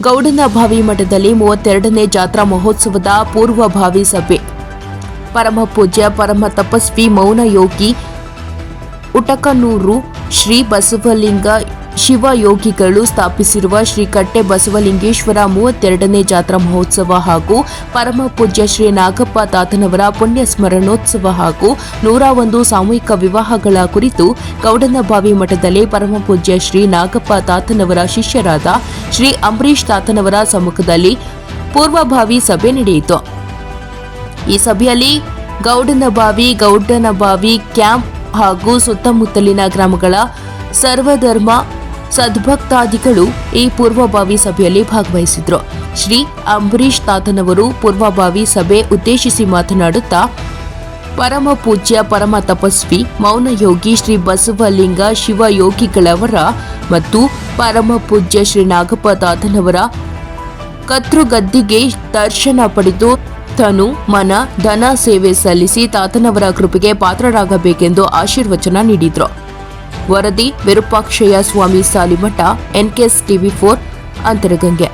ಗೌಡನಭಾವಿ ಮಠದಲ್ಲಿ ಮೂವತ್ತೆರಡನೇ ಜಾತ್ರಾ ಮಹೋತ್ಸವದ ಪೂರ್ವಭಾವಿ ಸಭೆ. ಪರಮ ಪೂಜ್ಯ, ಪರಮ ತಪಸ್ವಿ, ಮೌನ ಯೋಗಿ, ಉಟಕನೂರು, ಶ್ರೀ ಬಸವಲಿಂಗ ಶಿವಯೋಗಿಗಳು ಸ್ಥಾಪಿಸಿರುವ ಶ್ರೀ ಕಟ್ಟೆ ಬಸವಲಿಂಗೇಶ್ವರ ಮೂವತ್ತೆರಡನೇ ಜಾತ್ರಾ ಮಹೋತ್ಸವ ಹಾಗೂ ಪರಮ ಪೂಜ್ಯ ಶ್ರೀ ನಾಗಪ್ಪ ತಾತನವರ ಪುಣ್ಯ ಸ್ಮರಣೋತ್ಸವ ಹಾಗೂ ನೂರ ಒಂದು ಸಾಮೂಹಿಕ ವಿವಾಹಗಳ ಕುರಿತು ಗೌಡನಬಾವಿ ಮಠದಲ್ಲಿ ಪರಮ ಪೂಜ್ಯ ಶ್ರೀ ನಾಗಪ್ಪ ತಾತನವರ ಶಿಷ್ಯರಾದ ಶ್ರೀ ಅಂಬರೀಶ್ ತಾತನವರ ಸಮ್ಮುಖದಲ್ಲಿ ಪೂರ್ವಭಾವಿ ಸಭೆ ನಡೆಯಿತು. ಈ ಸಭೆಯಲ್ಲಿ ಗೌಡನಬಾವಿ ಗೌಡನಬಾವಿ ಕ್ಯಾಂಪ್ ಹಾಗೂ ಸುತ್ತಮುತ್ತಲಿನ ಗ್ರಾಮಗಳ ಸರ್ವಧರ್ಮ ಸದ್ಭಕ್ತಾದಿಗಳು ಈ ಪೂರ್ವಭಾವಿ ಸಭೆಯಲ್ಲಿ ಭಾಗವಹಿಸಿದ್ರು. ಶ್ರೀ ಅಂಬರೀಶ್ ತಾತನವರು ಪೂರ್ವಭಾವಿ ಸಭೆ ಉದ್ದೇಶಿಸಿ ಮಾತನಾಡುತ್ತಾ, ಪರಮ ಪೂಜ್ಯ, ಪರಮ ತಪಸ್ವಿ ಮೌನಯೋಗಿ ಶ್ರೀ ಬಸವಲಿಂಗ ಶಿವಯೋಗಿಗಳವರ ಮತ್ತು ಪರಮ ಪೂಜ್ಯ ಶ್ರೀ ನಾಗಪ್ಪ ತಾತನವರ ಕತ್ರುಗದ್ದಿಗೆ ದರ್ಶನ ಪಡೆದು ತನು ಮನ, ಧನ ಸೇವೆ ಸಲ್ಲಿಸಿ ತಾತನವರ ಕೃಪೆಗೆ ಪಾತ್ರರಾಗಬೇಕೆಂದು ಆಶೀರ್ವಚನ ನೀಡಿದ್ರು. ವರದಿ Virupakshayya Swami Salimath NKS TV four Antaragange.